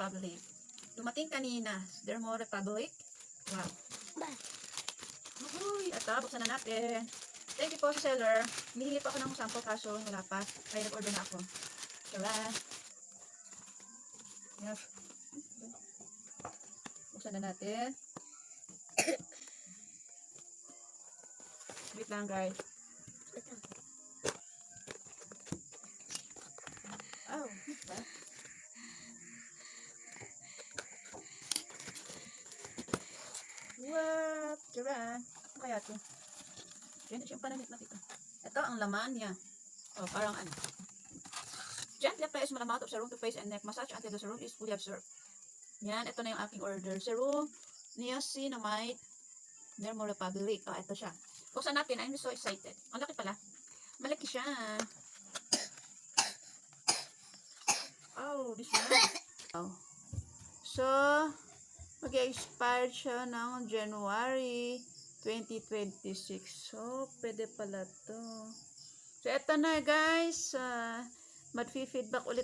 Republic. Dumating kanina. Dermo Republic. Wow. Uy, at buksan na natin. Thank you po sa seller. Mihingi pa ako ng sample kaso wala pa. Kaya nag-order na ako. Tara. Yep. Buksan na natin. Wait lang guys. Oh, diba? Tira. Ano kaya ito? Yan, siyang panamit na ito. Ito ang laman niya. Oh, parang ano. Gently apply a small amount of serum to face and neck massage until the serum is fully absorbed. Yan, ito na yung aking order. Serum, niacinamide, Dermorepublic. Oh, ito siya. Buksan natin. I'm so excited. Ang laki pala. Malaki siya. Oh, this one. Oh. So, mag-expire siya ng January 2026. So, pwede pala to. So, eto na guys. Uh, mag-feedback ulit